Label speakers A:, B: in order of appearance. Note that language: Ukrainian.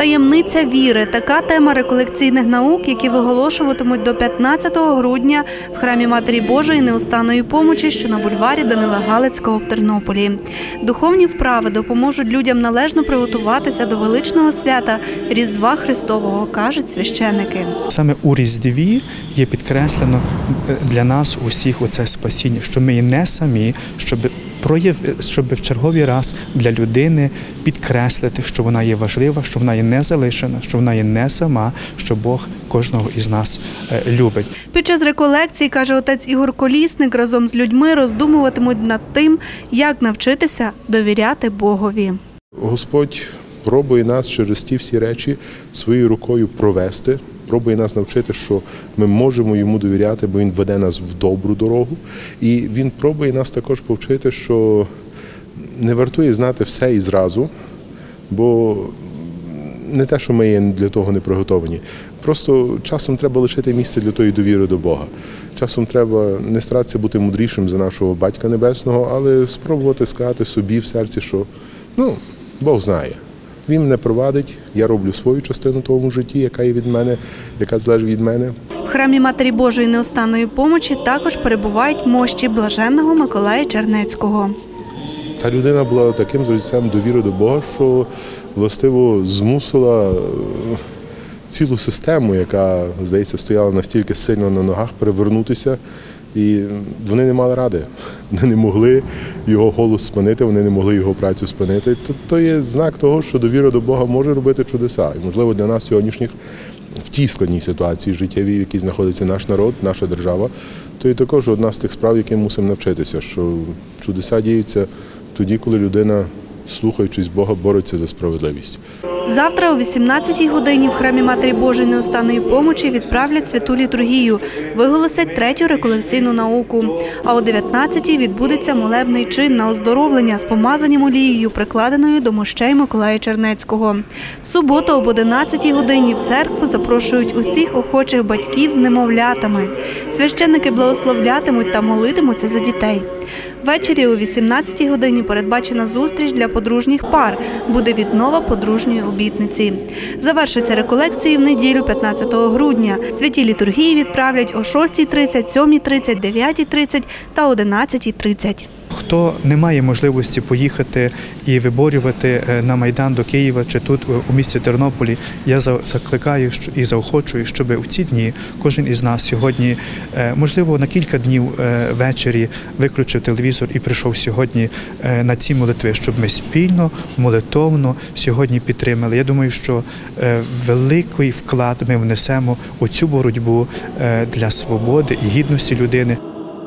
A: Таємниця віри така тема реколекційних наук, які виголошуватимуть до 15 грудня в храмі Матері Божої неустанної помочі, що на бульварі Данила Галицького в Тернополі. Духовні вправи допоможуть людям належно приготуватися до величного свята Різдва Христового, кажуть священики.
B: Саме у Різдві є підкреслено е, для нас усіх оце спасіння, що ми і не самі, щоб прояв, щоб в черговий раз для людини підкреслити, що вона є важлива, що вона є не залишена, що вона є не сама, що Бог кожного із нас е, любить.
A: Під час реколекції, каже отець Ігор Колісник, разом з людьми роздумуватимуть над тим, як навчитися довіряти Богові.
C: Господь пробує нас через ті всі речі своєю рукою провести, пробує нас навчити, що ми можемо йому довіряти, бо він веде нас в добру дорогу. І він пробує нас також повчити, що не вартує знати все і зразу, бо не те, що ми для того не приготовані. Просто часом треба лишити місце для тої довіри до Бога. Часом треба не старатися бути мудрішим за нашого батька небесного, але спробувати сказати собі в серці, що ну, Бог знає. Він мене провадить, я роблю свою частину тому житті, яка є від мене, яка залежить від мене.
A: В храмі Матері Божої неостанної помочі також перебувають мощі блаженного Миколая Чернецького.
C: Та людина була таким зрицем довіри до Бога, що властиво змусила цілу систему, яка, здається, стояла настільки сильно на ногах, перевернутися. І вони не мали ради. Вони не могли його голос спинити, вони не могли його працю спинити. То, то є знак того, що довіра до Бога може робити чудеса. І, можливо, для нас сьогоднішніх в тій складній ситуації життєвій, в якій знаходиться наш народ, наша держава, то і також одна з тих справ, які мусимо навчитися, що чудеса діються тоді, коли людина, слухаючись Бога, бореться за справедливість.
A: Завтра о 18-й годині в храмі Матері Божої неустанної помочі відправлять святу літургію, виголосять третю реколекційну науку. А о 19-й відбудеться молебний чин на оздоровлення з помазанням олією, прикладеною до мощей Миколая Чернецького. В суботу об 11-й годині в церкву запрошують усіх охочих батьків з немовлятами. Священники благословлятимуть та молитимуться за дітей. Ввечері о 18-й годині передбачена зустріч для подружніх пар. Буде віднова подружньої обітниці. Завершиться реколекції в неділю 15 грудня. Святі літургії відправлять о 6.30, 7.30, 9.30 та 11.30.
B: Хто не має можливості поїхати і виборювати е, на майдан до Києва чи тут е, у місті Тернополі, я закликаю і заохочую, щоб у ці дні кожен із нас сьогодні, е, можливо, на кілька днів ввечері виключив телевізор і прийшов сьогодні на ці молитви, щоб ми спільно, молитовно сьогодні підтримали. Я думаю, що е, великий вклад ми внесемо у цю боротьбу е, для свободи і гідності людини.